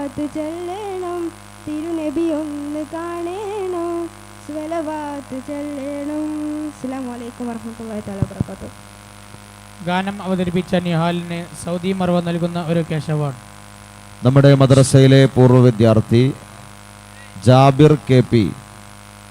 സ്വലവാത്ത് ചൊല്ലണം. തിരുനബി ഒന്ന് കാണണം. സ്വലവാത്ത് ചൊല്ലണം. അസ്സാം വലൈക്കും വർഹമത്തല്ലാഹി തആല വബറകാതുഹു ഗാനം അവതരിപ്പിച്ച നിഹാലിന് സൗദി മർവ നൽകുന്ന ഒരു ക്യാഷ് അവാർഡ് നമ്മുടെ മദ്രസയിലെ പൂർവ വിദ്യാർത്ഥി ജാബിർ കെ പി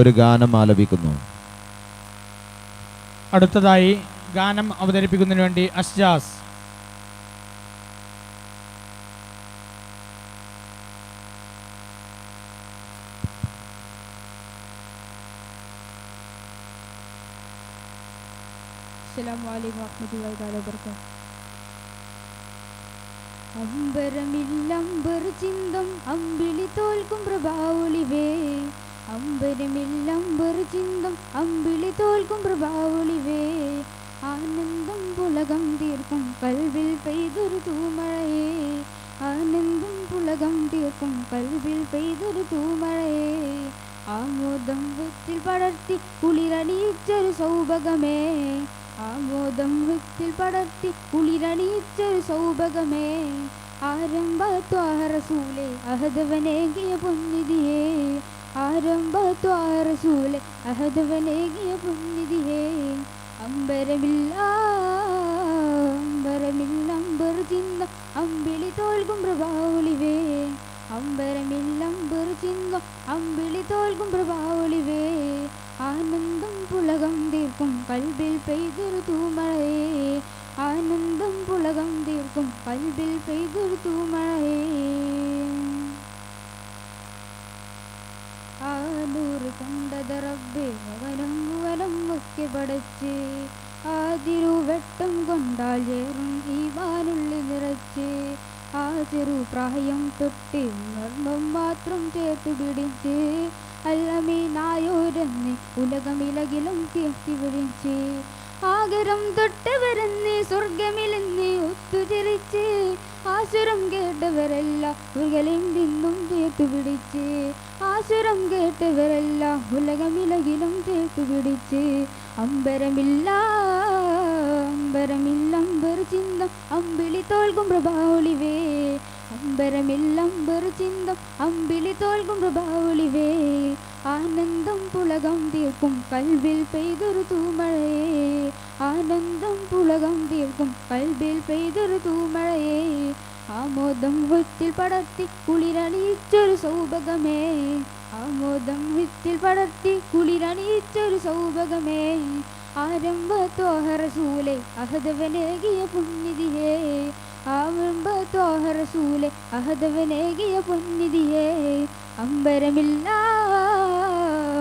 ഒരു ഗാനം ആലപിക്കുന്നു. അടുത്തതായി ഗാനം അവതരിപ്പിക്കുന്നതിന് വേണ്ടി അഷ്ജാസ് അലൈക്കും വറഹ്മത്തുള്ളാഹി തആല വബറകാതുഹു അമ്പരമില്ലമ്പർ ചിന്തം അമ്പിളി തോൽക്കും പ്രഭാവൊളിവേ. അമ്പരമില്ലമ്പർ ചിന്തം അമ്പിളി തോൽക്കും പ്രഭാവൊളിവേ. ആനന്ദം പുളകം തീർക്കും കൽവിൽ പെയ്തൊരു തൂമഴയേ. ആനന്ദം പുളകം തീർക്കും കൽവിൽ പെയ്തൊരു തൂമഴയേ. ആമോദം വൃത്തിൽ പടർത്തി കുളിരണിയിച്ചൊരു സൗഭഗമേ. ആമോദം വൃത്തിൽ പടർത്തി കുളിരണിയിച്ചൊരു സൗഭഗമേ. ആരംഭത്വാഹറസൂലെ അഹദവനേകിയ പൊന്നിതിയേ. ആരംഭത്വാഹറസൂലെ അഹദവനേകിയ പൊന്നിതിയേ. അമ്പരമില്ല അമ്പരമില്ല അമ്പർ ചിന്ത അമ്പിളി തോൽക്കും പ്രഭാവൊളിവേ അമ്പരമില്ലമ്പർ ചിങ്കം അമ്പിളി തോൽക്കും പ്രഭാവൊളിവേ ആനന്ദം പുളകം തീർക്കും കൽബിൽ പെയ്തൊരു തൂമഴയേ. ആനന്ദം പുളകം തീർക്കും കൽബിൽ പെയ്തൊരു തൂമഴയേ. ആനൂറ് കണ്ടത് റബ്ബേ വനം ഒക്കെ പടച്ച്. ആതിരുവെട്ടം കൊണ്ടാൽ ഏറും ഈ വാനുള്ളി നിറച്ച്. ചെറു പ്രായം തൊട്ട് മർമ്മം മാത്രം ചേർത്തു പിടിച്ച് അല്ലമീനായോരെന്ന് ഉലകമിലകിലും കീർത്തി പിടിച്ച് ആഗരം തൊട്ടവരെന്നെ സ്വർഗമിലെന്നെ ഒത്തുചിരിച്ച് ആസുരം കേട്ടവരെല്ലാം ഉലകളിൽ നിന്നും ചേർത്തു പിടിച്ച്. ആസുരം കേട്ടവരെല്ലാം ഉലകമിലകിലും ചേർത്തു പിടിച്ച്. അമ്പരമില്ല അമ്പരമില്ലമ്പർ ചിന്തം അമ്പിളി തോൽക്കും പ്രഭാവൊളിവേ അമ്പരമില്ലമ്പർ ചിന്തം അമ്പിളി തോൽക്കും പ്രഭാവൊളിവേ ആനന്ദം പുളകം തീർക്കും കൽവിൽ പെയ്തൊരു തൂമഴയേ ആനന്ദം പുളകം തീർക്കും കൽവിൽ പെയ്തൊരു തൂമഴയേ ആമോദം വൃത്തിൽ പടർത്തി കുളിരണിയിച്ചൊരു സൗഭഗമേ ആമോദം വൃത്തിൽ പടർത്തി കുളിരണിയിച്ചൊരു സൗഭഗമേ ആരംഭ തോഹറസൂലെ അഹദവനേകിയ പുണ്യതിയേ. ആരംഭ തോഹറസൂലെ അഹദവനേകിയ പുണ്യതിയേ. അമ്പരമില്ല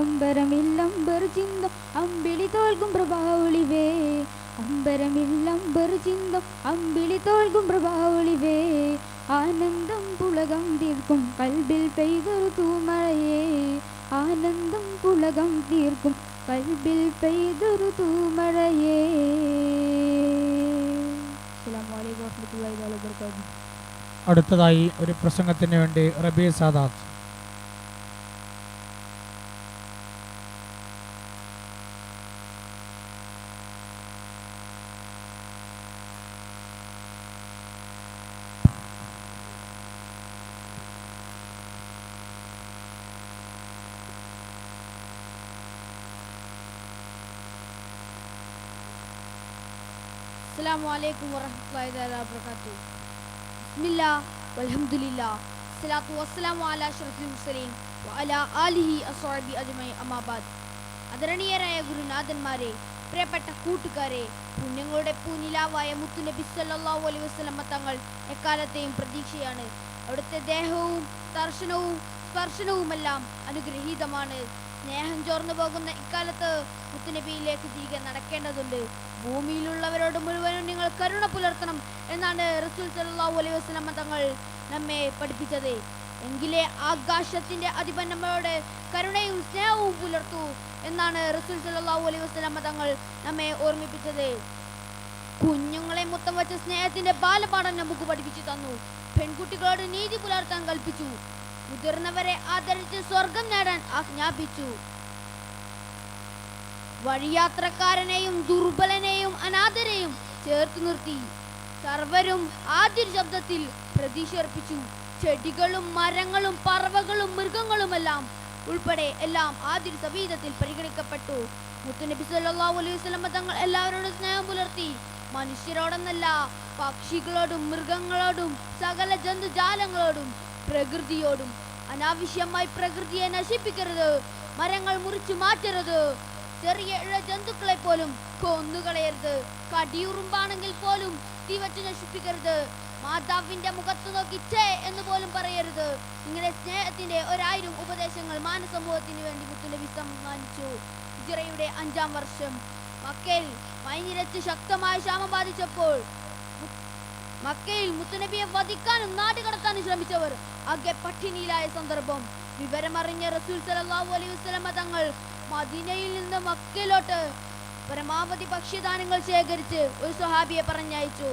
അമ്പരമില്ലമ്പർ ചിന്ത അമ്പിളി തോൽക്കും പ്രഭാവൊളിവേ അമ്പരമില്ലമ്പർ ചിന്ത അമ്പിളി തോൽക്കും പ്രഭാവളിവേ ആനന്ദം പുളകം തീർക്കും കൽബിൽ പെയ്തൊരു തൂമഴയേ. ആനന്ദം പുളകം തീർക്കും കൽബിൽ പെയ്തൊരു തൂമഴയേ. അടുത്തതായി ഒരു പ്രസംഗത്തിന് വേണ്ടി റബീ സാദാത്ത്. അസ്സലാമു അലൈക്കും വറഹ്മത്തുള്ളാഹി തആല വബറകാതുഹു ബിസ്മില്ലാ വൽഹംദുലില്ലാ സ്വലാത്തു വസ്സലാമു അലാ അഷ്റഫിൽ മുർസലീൻ വഅലാ ആലിഹി അസ്വാബി അജ്മൈ അമാബാദ് ബാദ് ആദരണീയരായ ഗുരുനാഥന്മാരെ പ്രിയപ്പെട്ട കൂട്ടുകാരെ പുണ്യങ്ങളുടെ പൂനിലാവായ മുത്തുനബി സല്ലല്ലാഹു അലൈഹി വസ്ലമ തങ്ങൾ എക്കാലത്തെയും പ്രതീക്ഷയാണ്. അവിടുത്തെ ദേഹവും ദർശനവും സ്പർശനവുമെല്ലാം അനുഗ്രഹീതമാണ്. സ്നേഹം ചോർന്നു പോകുന്ന ഇക്കാലത്ത് മുത്തുനബിയിലേക്ക് തിരികെ നടക്കേണ്ടതുണ്ട്. ഭൂമിയിലുള്ളവരോട് മുഴുവനും നിങ്ങൾ കരുണ പുലർത്തണം എന്നാണ് റസൂൽ സല്ലല്ലാഹു അലൈഹി വസ്ലമ തങ്ങൾ നമ്മെ പഠിപ്പിച്ചത്. എങ്കിലേ ആകാശത്തിന്റെ അധിപൻ നമ്മളോട് കരുണയും സ്നേഹവും പുലർത്തൂ എന്നാണ് റസൂൽ സല്ലല്ലാഹു അലൈഹി വസ്ലമ തങ്ങൾ നമ്മെ ഓർമ്മിപ്പിച്ചത്. കുഞ്ഞുങ്ങളെ മുത്തം വെച്ച സ്നേഹത്തിന്റെ ബാലപാഠം നമുക്ക് പഠിപ്പിച്ചു തന്നു. പെൺകുട്ടികളോട് നീതി പുലർത്താൻ കൽപ്പിച്ചു. മുതിർന്നവരെ ആദരിച്ച് സ്വർഗം നേടാൻ ആജ്ഞാപിച്ചു. വഴിയാത്രക്കാരനെയും ദുർബലനെയും അനാഥരെയും ചേർത്ത് നിർത്തി. സർവരും ആദ്യ ശബ്ദത്തിൽ പ്രതിഷേർപ്പിച്ചു ചെടികളും മരങ്ങളും പറവകളും മൃഗങ്ങളുമെല്ലാം ഉൾപ്പെടെ എല്ലാം ആദ്യ സവീതത്തിൽ പരിഗണിക്കപ്പെട്ടു. മുത്തുനബി സല്ലല്ലാഹു അലൈഹി വസല്ലം തങ്ങൾ എല്ലാവരോടും സ്നേഹം പുലർത്തി. മനുഷ്യരോടെന്നല്ല പക്ഷികളോടും മൃഗങ്ങളോടും സകല ജന്തുജാലങ്ങളോടും പ്രകൃതിയോടും അനാവശ്യമായി പ്രകൃതിയെ നശിപ്പിക്കരുത്. മരങ്ങൾ മുറിച്ചു മാറ്റരുത്. ചെറിയ ഇഴ ജന്തുക്കളെ പോലും കൊന്നുകളയരുത്. കടിയുറുമ്പാണെങ്കിൽ പോലും തീ വച്ച് നശിപ്പിക്കരുത്. മാതാവിന്റെ മുഖത്ത് നോക്കി ചേ എന്ന് പോലും പറയരുത്. ഇങ്ങനെ സ്നേഹത്തിന്റെ ഒരായിരം ഉപദേശങ്ങൾ മാനസമൂഹത്തിന് വേണ്ടി മുത്തുനബി സമ്മാനിച്ചു. ഇജറയുടെ അഞ്ചാം വർഷം. മക്കയിൽ മൈനിരച്ച് ശക്തമായ ക്ഷാമം ബാധിച്ചപ്പോൾ മക്കയിൽ മുത്തുനബിയെ വധിക്കാനും നാടുകടത്താനും ശ്രമിച്ചവർ. ആകെ പട്ടിണിയിലായ സന്ദർഭം. വിവരമറിഞ്ഞ റസൂൽ സല്ലല്ലാഹു അലൈഹി വസല്ലമ തങ്ങൾ മദീനയിൽ നിന്ന് മക്കയിലോട്ട് പരമാവധി ഭക്ഷ്യദാനങ്ങൾ ശേഖരിച്ച് ഒരു സ്വഹാബിയെ പറഞ്ഞയച്ചു.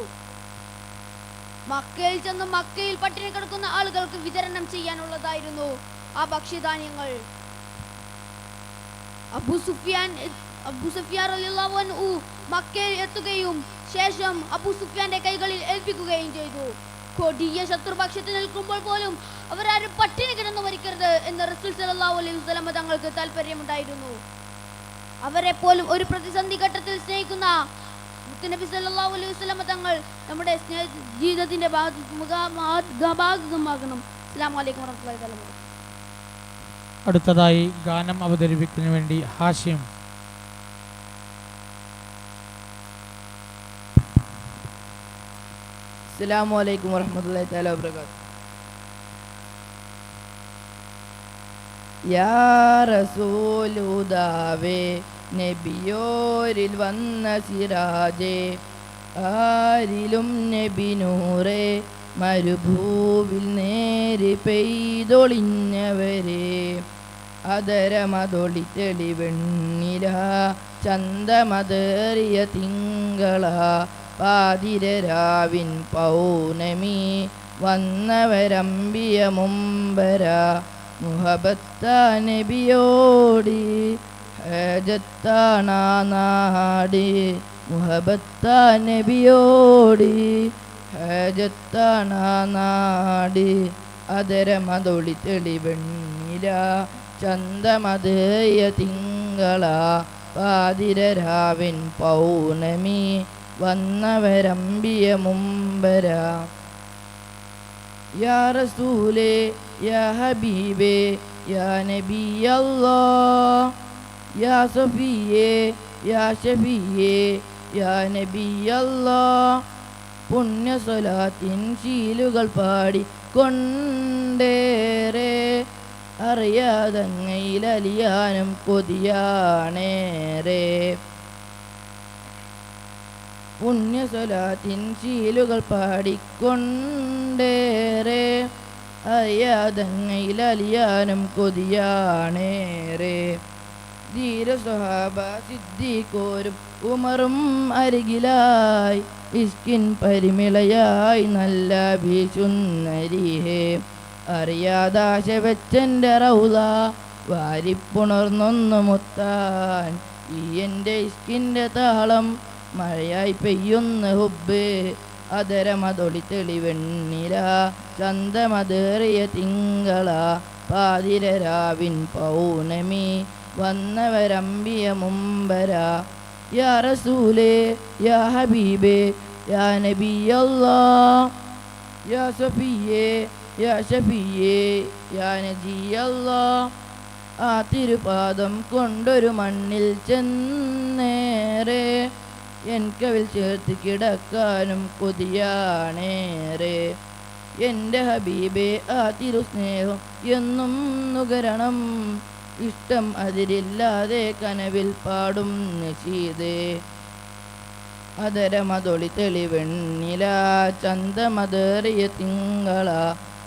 മക്കയിൽ ചെന്ന് മക്കയിൽ പട്ടിണി കിടക്കുന്ന ആളുകൾക്ക് വിതരണം ചെയ്യാനുള്ളതായിരുന്നു ആ ഭക്ഷ്യധാന്യങ്ങൾ. അബു സുഫിയാൻ അബു സുഫിയാൻ മക്കയിൽ എത്തുകയും ശേഷം അബു സുഫിയാന്റെ കൈകളിൽ ഏൽപ്പിക്കുകയും ചെയ്തു. കൊടിയ ശത്രുപക്ഷത്തിൽ നിൽക്കുമ്പോൾ പോലും അവരാരും പട്ടിണി കിടന്നു മരിക്കരുത് എന്ന് റസൂൽ സല്ലല്ലാഹു അലൈഹി തങ്ങൾക്ക് താല്പര്യമുണ്ടായിരുന്നു അവരെ പോലും ഒരു പ്രതിസന്ധി ഘട്ടത്തിൽ സ്നേഹിക്കുന്ന മുത്തുനബി സല്ലല്ലാഹു അലൈഹി വസല്ലം തങ്ങൾ നമ്മുടെ സ്നേഹ ജീവിതത്തിന്റെ ഭാഗമാകണം അസ്സലാമു അലൈക്കും വറഹ്മത്തുള്ളാഹി അടുത്തതായി ഗാനം അവതരിപ്പിക്കുന്നതിന് വേണ്ടി ഹാഷ്യം അസ്സലാമു അലൈക്കും വരഹമുല്ലാ താല വബറകാതുഹു. യാ നബിയോരിൽ വന്ന സിരാജേ ആരിലും നബി നൂറേ മരുഭൂവിൽ നേരി പെയ്തൊളിഞ്ഞവരെ. അതരമതൊളി തെളിവെണ്ണില ചന്തമതേറിയ തിങ്കള പാതിരരാവിൻ പൗനമി വന്നവരമ്പിയ മുമ്പര മുഹബത്ത നബിയോടി ഹജത്താണാടി മുഹബത്ത നബിയോടി ഹജത്താണാടി അതരമതൊളി തെളിവെണ്ണില ചന്തമതേയ തിങ്കള പാതിരരാവിൻ പൗർണമി വന്നവരമ്പിയ മുമ്പര. യാ റസൂലേ യാ ഹബീബേ യാ നബി യാ സഫിയേ യാ ഷഫിയേ യാ നബി അല്ലാഹ് പുണ്യ സ്വലാത്തിൻ ശീലുകൾ പാടി കൊണ്ടേറെ അറിയാതങ്ങയിലലിയാനും കൊതിയാണേറെ. പുണ്യസ്വലാത്തിൻ ശീലുകൾ പാടിക്കൊണ്ടേറെ. അറിയാതങ്ങയിലലിയാനും കൊതിയാണേറെ. ധീരസ്വഹാബ സിദ്ധിക്കോരും ഉമറും അരികിലായി. ഇസ്കിൻ പരിമിളയായി നല്ല ഭീഷുന്നരിഹേ. അറിയാതാശ വെച്ചന്റെ റൗല വാരിപ്പുണർന്നൊന്നു മുത്താൻ. ഈ എന്റെ ഇസ്കിന്റെ താളം മഴയായി പെയ്യുന്ന ഹുബ് അതരമതൊളി തെളിവെണ്ണില ചന്തമതേറിയ തിങ്കള പാതിരരാവിൻ പൗനമി വന്നവരമ്പിയ മുമ്പര. യാ റസൂലേ യാ ഹബീബേ യാ നബിയല്ലാ. യാ സഫിയേ യാ ഷഫിയേ യാ നജിയല്ലാ. ആ തിരുപാദം കൊണ്ടൊരു മണ്ണിൽ ചെന്നേറെ. എൻ കവിൽ ചേർത്ത് കിടക്കാനും കൊതിയാണേറെ. എന്റെ ഹബീബെ ആ തിരുസ്നേഹം എന്നും നുകരണം. ഇഷ്ടം അതിരില്ലാതെ കനവിൽ പാടും നശീതേ അതരമതൊളി തെളിവെണ്ണില ചന്തമതേറിയ തിങ്കള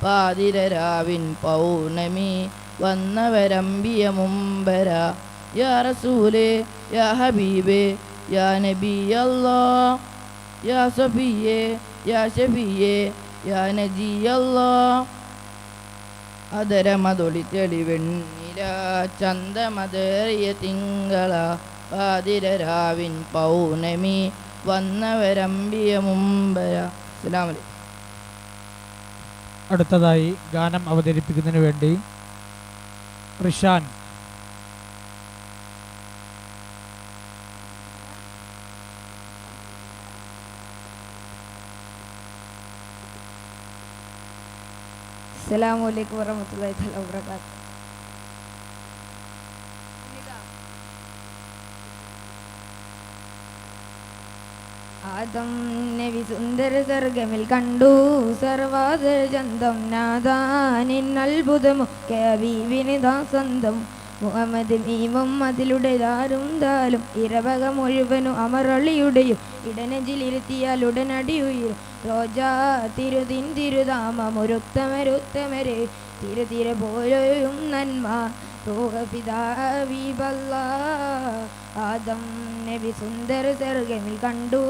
പാതിരരാവിൻ പൗർണമി വന്നവരമ്പിയ മുമ്പര. യാ റസൂലേ യാ ഹബീബേ യാ നബി Allah യാ സഫിയേ യാ ഷഫിയേ യാ നജി Allah. അതരമതൊളി തെളിവെണ്ണില ചന്തമതേറിയ തിങ്കള പാതിരരാവിൻ പൗർണമി വന്നവരമ്പിയ മുമ്പര അസ്സലാമു അലൈക്കും അടുത്തതായി ഗാനം അവതരിപ്പിക്കുന്നതിന് വേണ്ടി റിഷാൻ അസ്സലാമു അലൈക്കും വറഹ്മത്തുള്ളാഹി തആല വബറകാത്ത് ആദം നബി സുന്ദര സർഗമിൽ കണ്ടു. സർവാദര ചന്തം നാദാനിൻ അത്ഭുതമൊക്കെ അബീബിനിതാ സ്വന്തം മുഹമ്മദ് മീമും അതിലുടെ ദാരും ദാലും ഇരവക മുഴുവനും അമറളിയുടെയും ഉടനടി ഉടനടിയുയരും റോജാ തിരുതിൻ തിരുതാമൊരുത്തമരുത്തമരെ തിരു തിര പോലെയും നന്മ. പിതാവിബല്ല ആദം നബി സുന്ദര സർഗമിൽ കണ്ടു.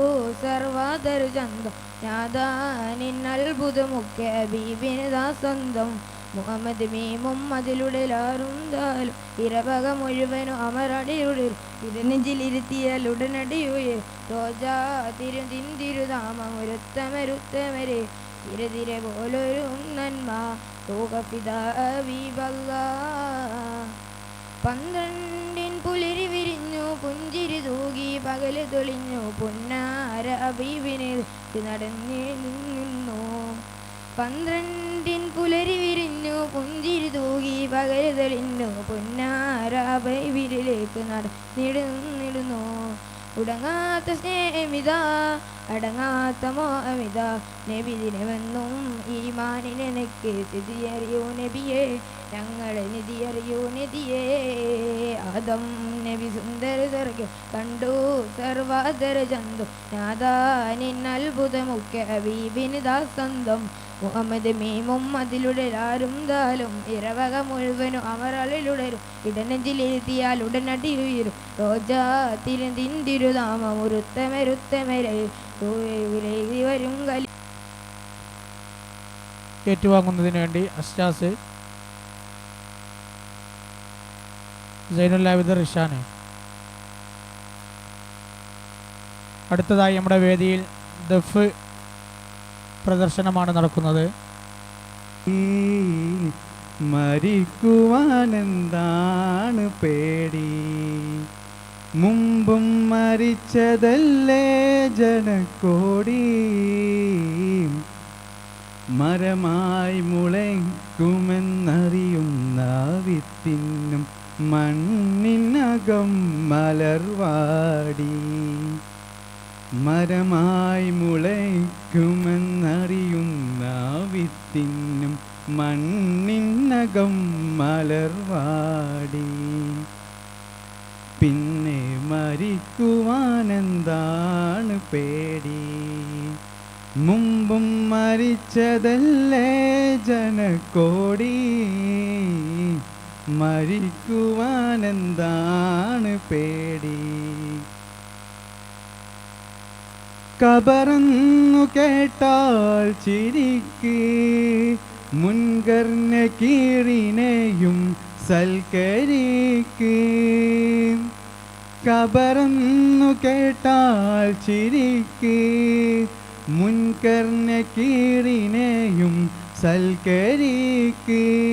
സർവാദര ചന്തം ഞാതാനിൻ അത്ഭുതമൊക്കെ ബീബിനിതാ സ്വന്തം മുഹമ്മദ് മീമും അതിലുടലാറുന്താലും ഇരവക മുഴുവനും അമരടിയുടെ ഇരുനെഞ്ചിലിരുത്തിയാൽ ഉടനടിയുയേ. റോജാ തിരുതിൻ തിരുതാമൊരുത്തമരുത്തമരെ തിര തിര പോലൊരു നന്മ ലോകപിതാവിബല്ല പന്ത്രണ്ടിൻ പുലരി വിരിഞ്ഞു പുഞ്ചിരി തൂകി പകൽ തെളിഞ്ഞു പൊന്നാര അബീബിനെ നടന്നു പന്ത്രണ്ടിൻ പുലരി വിരിഞ്ഞു പുഞ്ചിരി തൂകി പകരുതെളിഞ്ഞു പൊന്നാരാപൈ വിരിലേക്ക് നടന്നിടുന്നിടുന്നു നടന്നിടുന്നു. ഉടങ്ങാത്ത സ്നേഹമിത അടങ്ങാത്ത മോഹമിത. നബി ദിനമെന്നും ഈ മാനിനെനിക്ക് സ്ഥിതിയറിയൂ നബിയെ. ഞങ്ങളെ നിധിയറിയൂ നിധിയേ. ആദം നബി സുന്ദര സർഗ കണ്ടു സർവാദര ചന്തു. നാദാനിൻ അത്ഭുതമൊക്കെ ഹബീബിനിതാ മുഹമ്മദ് മീമും അതിലുടരാരും ദാലും ഇരവക മുഴുവനും അമരളിലുടരും ഇടനെഞ്ചിലിരുത്തിയാൽ ഉടനടി ഉയരും. റോജാ തിരുതിന്തിരുതാമം ഉരുത്തമരുത്തമരെ വരും കലി ഏറ്റുവാങ്ങുന്നതിന് വേണ്ടി അസ്റ്റാസ് സൈനുല്ലാബിദ് റിഷാന്. അടുത്തതായി നമ്മുടെ വേദിയിൽ ദഫ് പ്രദർശനമാണ് നടക്കുന്നത്. മരിക്കുവാനെന്താണ് പേടി? മുമ്പും മരിച്ചതല്ലേ ജനക്കോടി? മരമായി മുളയ്ക്കുമെന്നറിയുന്ന വിത്തിനും മണ്ണിനകം മലർവാടി മരമായി മുളയ്ക്കുമെന്നറിയുന്ന വിത്തിനും മണ്ണിനകം മലർവാടി. പിന്നെ മരിക്കുവാനെന്താണ് പേടി? മുമ്പും മരിച്ചതല്ലേ ജനക്കോടി മരിക്കുവാനെന്താണ് പേടി? കബറന്നു കേട്ടാൽ ചിരിക്ക്. മുൻകർണ കീറിനെയും സൽക്കരിക്ക്. കബറന്നു കേട്ടാൽ ചിരിക്ക്. മുൻകർണ കീറിനെയും സൽക്കരിക്ക്.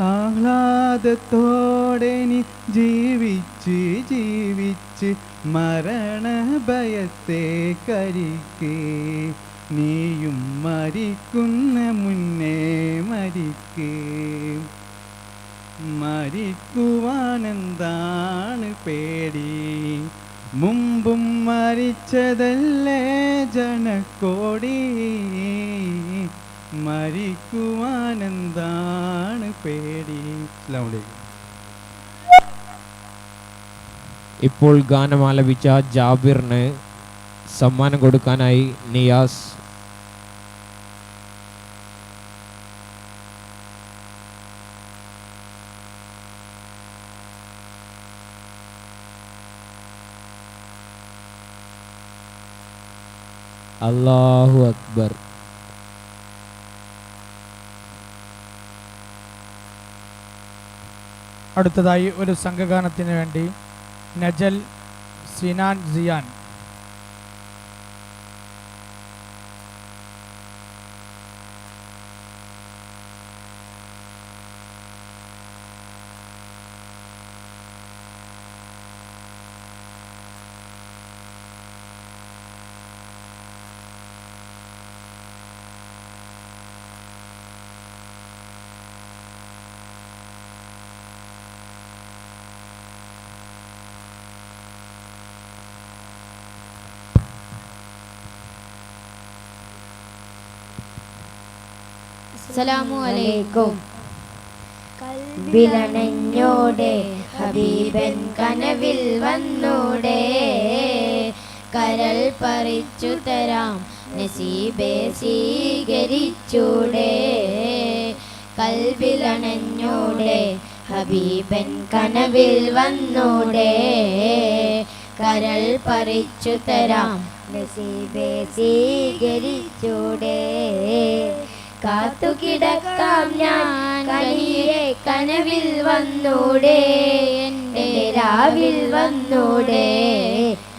ആഹ്ലാദത്തോടെ നീ ജീവിച്ച് ജീവിച്ച് മരണഭയത്തെ കരിക്കേ. നീയും മരിക്കുന്ന മുന്നേ മരിക്കേ. മരിക്കുവാനെന്താണ് പേടി? മുമ്പും മരിച്ചതല്ലേ ജനക്കോടി? മരിക്കുവാനെന്താണ് പേടി? അസ്സലാമു അലൈക്കും ഇപ്പോൾ ഗാനം ആലപിച്ച ജാബിറിന് സമ്മാനം കൊടുക്കാനായി നിയാസ് അല്ലാഹു അക്ബർ. അടുത്തതായി ഒരു സംഘഗാനത്തിന് വേണ്ടി നജൽ സിനാൻ സിയാൻ. അലൈക്കും. വിലണഞ്ഞോടെ ഹബീബൻ കനവിൽ വന്നോടെ. കരൾ പറിച്ചു തരാം നസീബെ സ്വീകരിച്ചൂടെ. കൽവിലണഞ്ഞോടെ ഹബീബൻ കനവിൽ വന്നോടെ. കരൾ പറിച്ചു തരാം നസീബെ സ്വീകരിച്ചൂടെ. കാത്തുകിടക്കാം ഞാൻ. കനിയെ കനവിൽ വന്നൂടെ എന്റെ രാവിൽ വന്നൂടെ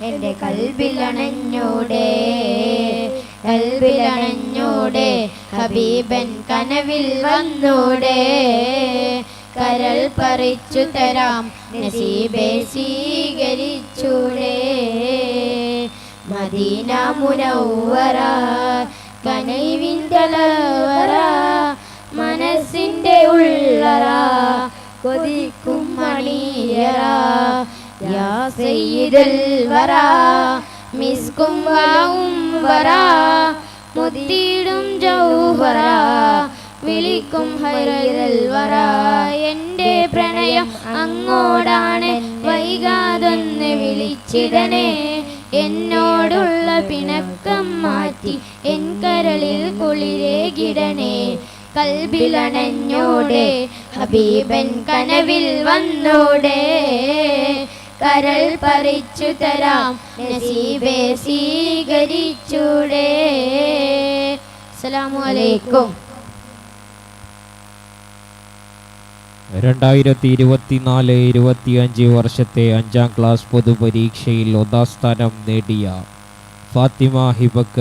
എന്റെ കൽബിലണഞ്ഞൂടെ കൽബിലണഞ്ഞൂടെ ഹബീബൻ കനവിൽ വന്നൂടെ. കരൾ പറിച്ചു തരാം നസീബെ സ്വീകരിച്ചൂടെ. മദീന മുനവ്വറ കനൈവിന്റെ ലവറ മനസ്സിന്റെ ഉള്ളറ കൊതിക്കും മണിയറ യാ സയ്യിദുൽ വറ മിസ്കും വാവും വറ മുത്തിയിടും ജൗഹറ വിളിക്കും ഹൈറൽ വറ. എന്റെ പ്രണയം അങ്ങോടാണ് വൈകാതൊന്ന് വിളിച്ചിടനെ എന്നോടുള്ള പിണക്കം മാറ്റി എൻ കരളിൽ കുളിരേ കുളിരേകിടണേ കൽബിലണഞ്ഞോടെ ഹബീബൻ കനവിൽ വന്നോടെ. കരൾ പറിച്ചു തരാം നസീബേ സ്വീകരിച്ചൂടെ. അസ്സലാമു അലൈക്കും. രണ്ടായിരത്തി ഇരുപത്തിനാല് ഇരുപത്തിയഞ്ച് വർഷത്തെ അഞ്ചാം ക്ലാസ് പൊതുപരീക്ഷയിൽ ഒന്നാം സ്ഥാനം നേടിയ फातिमा हिबक